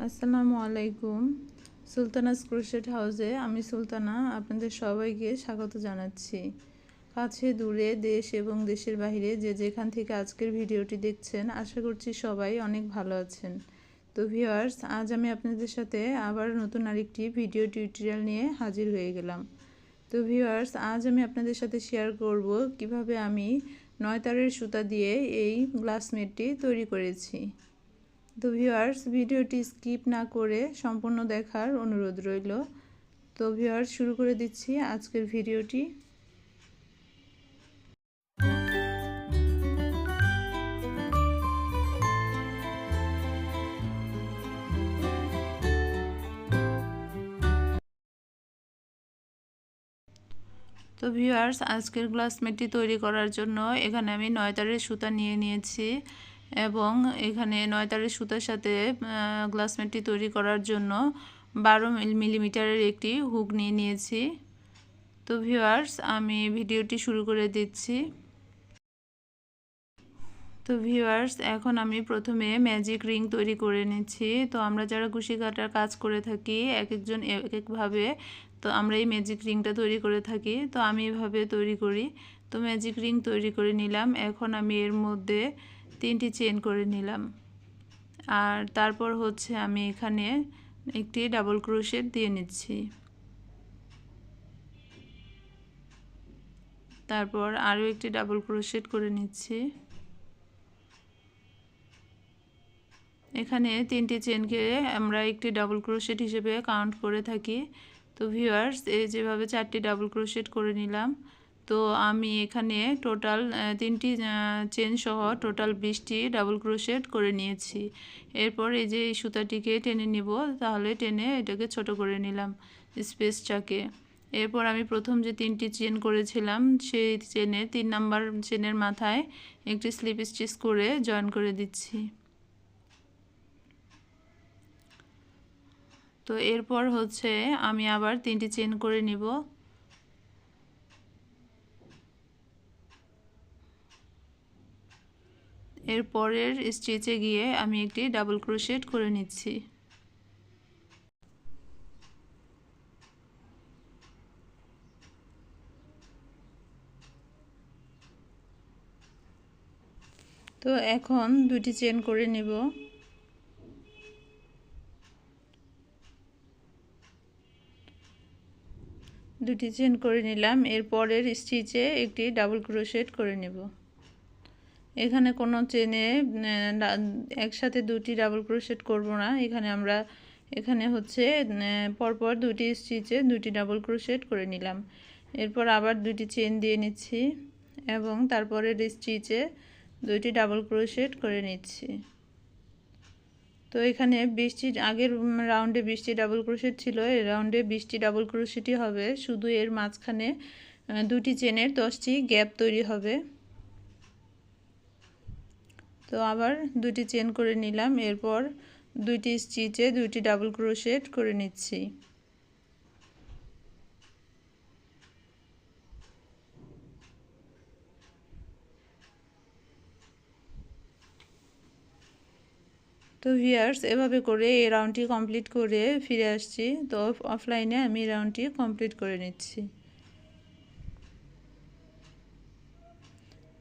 আসসালামু আলাইকুম। সুলতানাস ক্রোশেট হাউসে আমি সুলতানা আপনাদের সবাইকে স্বাগত জানাচ্ছি। কাছে, দূরে, দেশ এবং দেশের বাইরে যে যেখান থেকে আজকের ভিডিওটি দেখছেন, আশা করছি সবাই অনেক ভালো আছেন। তো ভিউয়ার্স, আজ আমি আপনাদের সাথে আবার নতুন আরেকটি ভিডিও টিউটোরিয়াল নিয়ে হাজির হয়ে গেলাম। তো ভিউয়ার্স, আজ আমি আপনাদের সাথে শেয়ার করব কীভাবে আমি নয় তারের সুতা দিয়ে এই গ্লাসমেটটি তৈরি করেছি। তো ভিউয়ার্স ভিডিওটি স্কিপ না করে সম্পূর্ণ দেখার অনুরোধ রইল। তো ভিউয়ার্স শুরু করে দিচ্ছি আজকের ভিডিওটি। তো ভিউয়ার্স আজকের গ্লাসমেটটি তৈরি করার জন্য এখানে আমি নয় তারের সুতা নিয়ে নিয়েছি। এবং এখানে নয় তারের সুতার সাথে গ্লাসমেটটি তৈরি করার জন্য বারো মিলিমিটারের একটি হুক নিয়ে নিয়েছি। তো ভিউয়ার্স, আমি ভিডিওটি শুরু করে দিচ্ছি। তো ভিউয়ার্স, এখন আমি প্রথমে ম্যাজিক রিং তৈরি করে নিচ্ছি। তো আমরা যারা কুশি কাটার কাজ করে থাকি এক একজন এক একভাবে তো আমরা এই ম্যাজিক রিংটা তৈরি করে থাকি। তো আমি এভাবে তৈরি করি। তো ম্যাজিক রিং তৈরি করে নিলাম। এখন আমি এর মধ্যে তিনটি চেন করে নিলাম। আর তারপর হচ্ছে আমি এখানে একটি ডাবল ক্রোশেট দিয়ে নিচ্ছি। তারপর আরও একটি ডাবল ক্রোশেট করে নিচ্ছি। এখানে তিনটি চেনকে আমরা একটি ডাবল ক্রোশেট হিসেবে কাউন্ট করে থাকি। তো ভিউয়ার্স, এই যেভাবে চারটি ডাবল ক্রোশেট করে নিলাম তো আমি এখানে টোটাল তিনটি চেন সহ টোটাল বিশটি ডাবল ক্রোশেট করে নিয়েছি। এরপর এই যে এই সুতাটিকে টেনে নিব, তাহলে টেনে এটাকে ছোট করে নিলাম স্পেসটাকে। এরপর আমি প্রথম যে তিনটি চেন করেছিলাম, সেই চেনে তিন নাম্বার চেনের মাথায় একটি স্লিপ স্টিচ করে জয়েন করে দিচ্ছি। তো এরপর হচ্ছে আমি আবার তিনটি চেন করে নিব। এর পরের স্টিচে গিয়ে আমি একটি ডাবল ক্রোশেট করে নিচ্ছি। তো এখন দুটি চেন করে নেব। দুটি চেন করে নিলাম, এর পরের স্টিচে একটি ডাবল ক্রোশেট করে নেব। এখানে কোনো চেনে একসাথে দুটি ডাবল ক্রোশেট করব না। এখানে আমরা, এখানে হচ্ছে পরপর দুটি স্টিচে দুটি ডাবল ক্রোশেট করে নিলাম। এরপর আবার দুটি চেন দিয়ে নিচ্ছি এবং তারপরের স্টিচে দুইটি ডাবল ক্রোশেট করে নিচ্ছি। তো এখানে বৃষ্টি আগের রাউন্ডে বৃষ্টি ডাবল ক্রোশেট ছিল, এই রাউন্ডে বৃষ্টি ডাবল ক্রোশেটই হবে। শুধু এর মাঝখানে দুটি চেনের দশটি গ্যাপ তৈরি হবে। তো আবার দুটি চেন করে নিলাম, এরপর দুইটি স্টিচে দুইটি ডাবল ক্রোশেট করে নিচ্ছি। তো ভিয়ার্স এভাবে করে এই রাউন্ডটি কমপ্লিট করে ফিরে আসছি। তো অফলাইনে আমি রাউন্ডটি কমপ্লিট করে নিচ্ছি।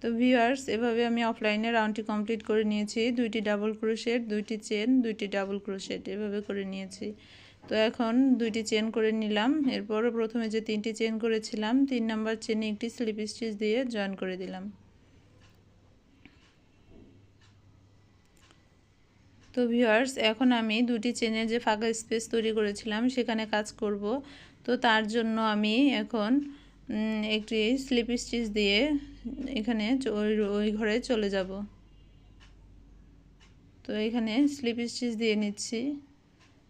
তো ভিউয়ার্স এভাবে আমি অফলাইনে রাউন্ডটি কমপ্লিট করে নিয়েছি। দুইটি ডাবল ক্রোশেট দুইটি চেন দুইটি ডাবল ক্রোশেট এভাবে করে নিয়েছি। তো এখন দুইটি চেন করে নিলাম। এরপর প্রথমে যে তিনটি চেন করেছিলাম, তিন নাম্বার চেনে একটি স্লিপ স্টিচ দিয়ে জয়েন করে দিলাম। তো ভিউয়ার্স এখন আমি দুটি চেনের যে ফাঁকা স্পেস তৈরি করেছিলাম, সেখানে কাজ করব। তো তার জন্য আমি এখন একটি স্লিপ স্টিচ দিয়ে এখানে ওই ঘরে চলে যাব। তো এখানে স্লিপ স্টিচ দিয়ে নিচ্ছি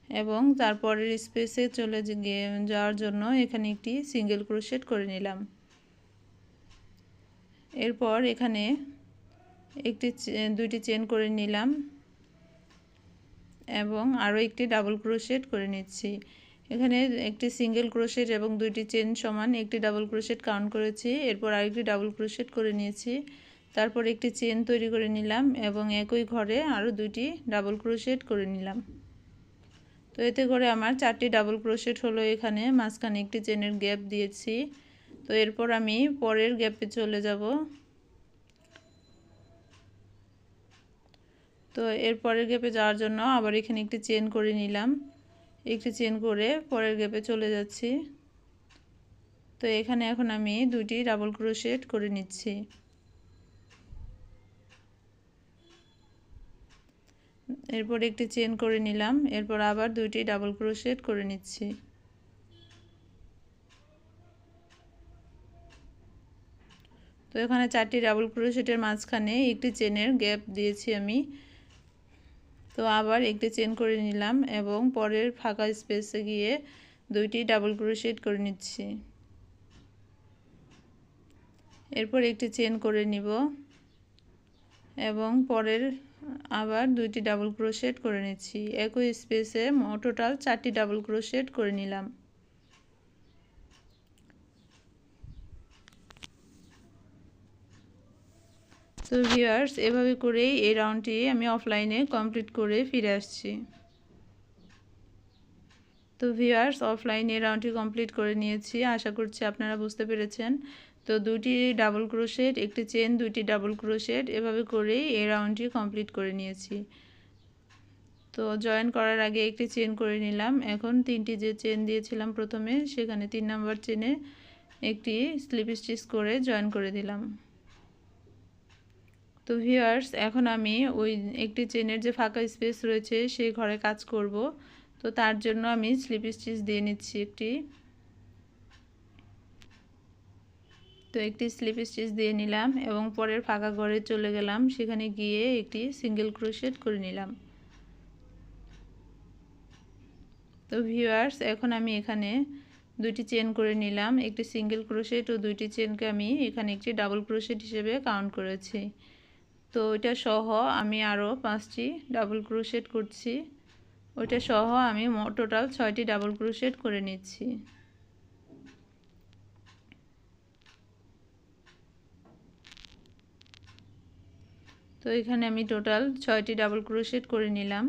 এবং তারপরের স্পেসে চলে গিয়ে যাওয়ার জন্য এখানে একটি সিঙ্গেল ক্রোশেট করে নিলাম। এরপর এখানে একটি দুইটি চেন করে নিলাম এবং আরও একটি ডাবল ক্রোশেট করে নিচ্ছি। এখানে একটি সিঙ্গেল ক্রোশেট এবং দুইটি চেন সমান, একটি ডাবল ক্রোশেট কাউন্ট করেছি, এরপর আরেকটি ডাবল ক্রোশেট করে নিয়েছি। তারপর একটি চেন তৈরি করে নিলাম এবং একই ঘরে আরও দুইটি ডাবল ক্রোশেট করে নিলাম। তো এতে করে আমার চারটি ডাবল ক্রোশেট হলো এখানে, মাঝখানে একটি চেনের গ্যাপ দিয়েছি। তো এরপর আমি পরের গ্যাপে চলে যাব। তো এর পরের গ্যাপে যাওয়ার জন্য আবার এখানে একটি চেন করে নিলাম। একটি চেন করে পরের গ্যাপে চলে যাচ্ছি। তো এখানে এখন আমি দুটি ডাবল ক্রোশেট করে নিচ্ছি। এরপর একটি চেন করে নিলাম, এরপর আবার দুইটি ডাবল ক্রোশেট করে নিচ্ছি। তো এখানে চারটি ডাবল ক্রোশেটের মাঝখানে একটি চেনের গ্যাপ দিয়েছি আমি। তো আবার একটি চেন করে নিলাম এবং পরের ফাঁকা স্পেসে গিয়ে দুইটি ডাবল ক্রোশেট করে নিচ্ছি। এরপর একটি চেন করে নিব এবং পরের আবার দুইটি ডাবল ক্রোশেট করে নিচ্ছি। একই স্পেসে টোটাল চারটি ডাবল ক্রোশেট করে নিলাম। তো ভিউয়ার্স এভাবে করেই এই রাউন্ডটি আমি অফলাইনে কমপ্লিট করে ফিরে আসছি। তো ভিউয়ার্স অফলাইনে রাউন্ডটি কমপ্লিট করে নিয়েছি। আশা করছি আপনারা বুঝতে পেরেছেন। তো দুটি ডাবল ক্রোশেট একটি চেন দুইটি ডাবল ক্রোশেট এভাবে করেই এই রাউন্ডটি কমপ্লিট করে নিয়েছি। তো জয়েন করার আগে একটি চেন করে নিলাম। এখন তিনটি যে চেন দিয়েছিলাম প্রথমে, সেখানে তিন নাম্বার চেনে একটি স্লিপ স্টিচ করে জয়েন করে দিলাম। তো ভিউয়ার্স এখন আমি ওই একটি চেনের যে ফাঁকা স্পেস রয়েছে, সেই ঘরে কাজ করব। তো তার জন্য আমি স্লিপ স্টিচ দিয়ে নিচ্ছি একটি। তো একটি স্লিপ স্টিচ দিয়ে নিলাম এবং পরের ফাঁকা ঘরে চলে গেলাম। সেখানে গিয়ে একটি সিঙ্গেল ক্রোশেট করে নিলাম। তো ভিউয়ার্স এখন আমি এখানে দুইটি চেন করে নিলাম। একটি সিঙ্গেল ক্রোশেট ও দুইটি চেনকে আমি এখানে একটি ডাবল ক্রোশেট হিসেবে কাউন্ট করেছি। তো ওইটা সহ আমি আরও পাঁচটি ডাবল ক্রোশেট করছি। ওইটা সহ আমি টোটাল ছয়টি ডাবল ক্রোশেট করে নিচ্ছি। তো এখানে আমি টোটাল ছয়টি ডাবল ক্রোশেট করে নিলাম।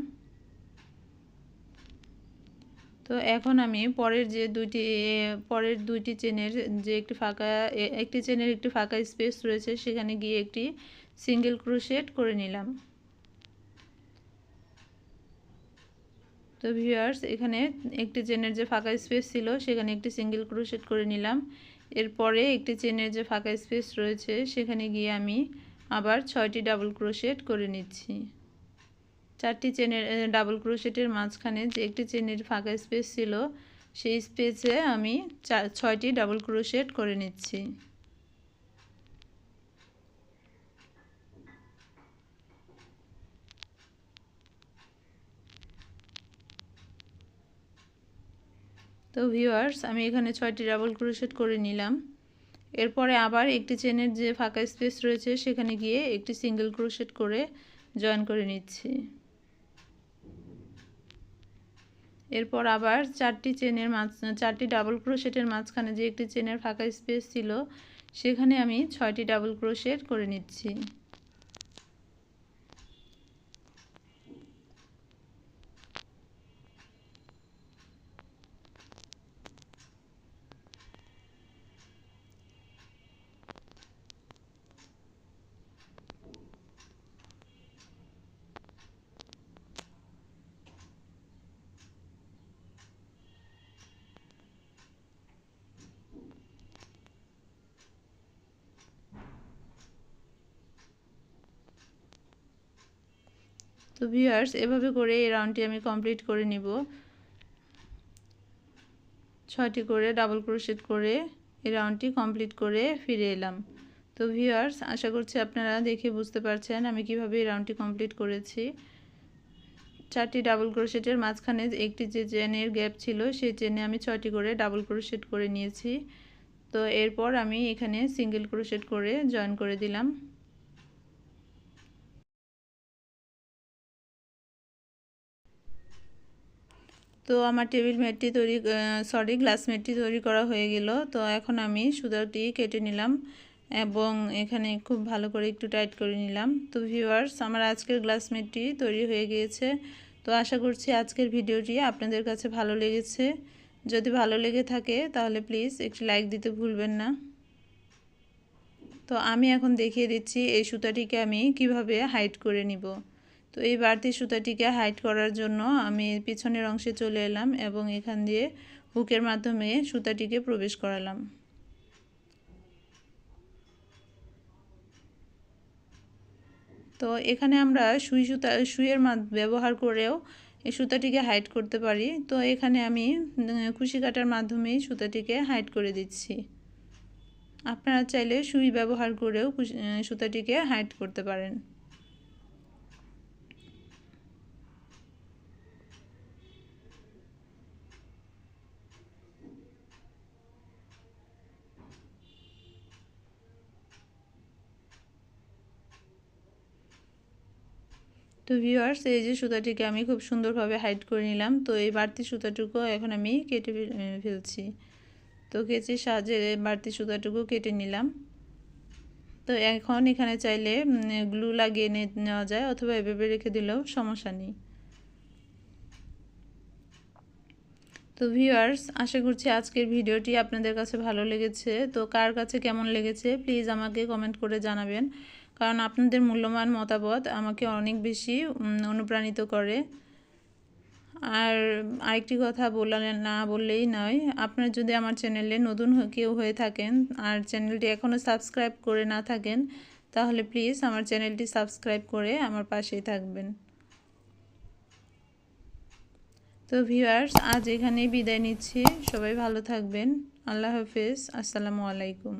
তো এখন আমি পরের যে দুইটি, পরের দুইটি চেনের যে একটি ফাঁকা একটি চেনের একটি ফাঁকা স্পেস রয়েছে, সেখানে গিয়ে একটি সিঙ্গেল ক্রোশেট করে নিলাম। তো ভিউয়ার্স, এখানে একটি চেনের যে ফাঁকা স্পেস ছিল, সেখানে একটি সিঙ্গেল ক্রোশেট করে নিলাম। এরপরে একটি চেনের যে ফাঁকা স্পেস রয়েছে, সেখানে গিয়ে আমি আবার ছয়টি ডাবল ক্রোশেট করে নিচ্ছি। চারটি চেনের ডাবল ক্রোশেটের মাঝখানে যে একটি চেনের ফাঁকা স্পেস ছিল, সেই স্পেসে আমি ছয়টি ডাবল ক্রোশেট করে নিচ্ছি। তো ভিউয়ার্স আমি এখানে ছয়টি ডাবল ক্রোশেট করে নিলাম। এরপরে আবার একটি চেনের যে ফাঁকা স্পেস রয়েছে, সেখানে গিয়ে একটি সিঙ্গেল ক্রোশেট করে জয়েন করে নিচ্ছি। এরপর আবার চারটি চেনের মাঝ, চারটি ডাবল ক্রোশেটের মাঝখানে যে একটি চেনের ফাঁকা স্পেস ছিল, সেখানে আমি ছয়টি ডাবল ক্রোশেট করে নিচ্ছি। তো ভিউয়ার্স এভাবে করে এই রাউন্ডটি আমি কমপ্লিট করে নিব। ছয়টি করে ডাবল ক্রোশেট করে এই রাউন্ডটি কমপ্লিট করে ফিরে এলাম। তো ভিউয়ার্স আশা করছি আপনারা দেখে বুঝতে পারছেন আমি কীভাবে এই রাউন্ডটি কমপ্লিট করেছি। চারটি ডাবল ক্রোশেটের মাঝখানে একটি যে চেনের গ্যাপ ছিল, সেই চেনে আমি ছয়টি করে ডাবল ক্রোশেট করে নিয়েছি। তো এরপর আমি এখানে সিঙ্গেল ক্রোশেট করে জয়েন করে দিলাম। তো আমার টেবিল ম্যাটটি তৈরি সরি গ্লাস ম্যাটটি তৈরি করা হয়ে গেল। তো এখন আমি সুতাটি কেটে নিলাম এবং এখানে খুব ভালো করে একটু টাইট করে নিলাম। তো ভিউয়ার্স আমার আজকের গ্লাস ম্যাটটি তৈরি হয়ে গিয়েছে। তো আশা করছি আজকের ভিডিওটি আপনাদের কাছে ভালো লেগেছে। যদি ভালো লেগে থাকে, তাহলে প্লিজ একটি লাইক দিতে ভুলবেন না। তো আমি এখন দেখিয়ে দিচ্ছি এই সুতাটিকে আমি কীভাবে হাইট করে নিব। তো এই বাড়তি সুতাটিকে হাইট করার জন্য আমি পিছনের অংশে চলে এলাম এবং এখান দিয়ে হুকের মাধ্যমে সুতাটিকে প্রবেশ করালাম। তো এখানে আমরা সুই সুতা, সুইয়ের ব্যবহার করেও এই সুতাটিকে হাইট করতে পারি। তো এখানে আমি খুশি কাটার মাধ্যমেই সুতাটিকে হাইট করে দিচ্ছি। আপনারা চাইলে সুই ব্যবহার করেও সুতাটিকে হাইট করতে পারেন। তো ভিউয়ার্স এই যে সুতাটিকে আমি খুব সুন্দরভাবে হাইড করে নিলাম, তো এই বাড়তি সুতাটুকু এখন আমি কেটে ফেলছি। তো কেচির সাহায্যে বাড়তি সুতাটুকু কেটে নিলাম। তো এখন এখানে চাইলে গ্লু লাগিয়ে নেওয়া যায়, অথবা এভাবে রেখে দিলেও সমস্যা নেই। তো ভিউয়ার্স আশা করছি আজকের ভিডিওটি আপনাদের কাছে ভালো লেগেছে। তো কার কাছে কেমন লেগেছে প্লিজ আমাকে কমেন্ট করে জানাবেন। কারণ আপনাদের মূল্যবান মতামত আমাকে অনেক বেশি অনুপ্রাণিত করে। আর আরেকটি কথা বললেন না বললেই নয়, আপনার যদি আমার চ্যানেলে নতুন কেউ হয়ে থাকেন আর চ্যানেলটি এখনও সাবস্ক্রাইব করে না থাকেন, তাহলে প্লিজ আমার চ্যানেলটি সাবস্ক্রাইব করে আমার পাশেই থাকবেন। তো ভিউয়ার্স, আজ এখানেই বিদায় নিচ্ছি। সবাই ভালো থাকবেন। আল্লাহ হাফেজ। আসসালামু আলাইকুম।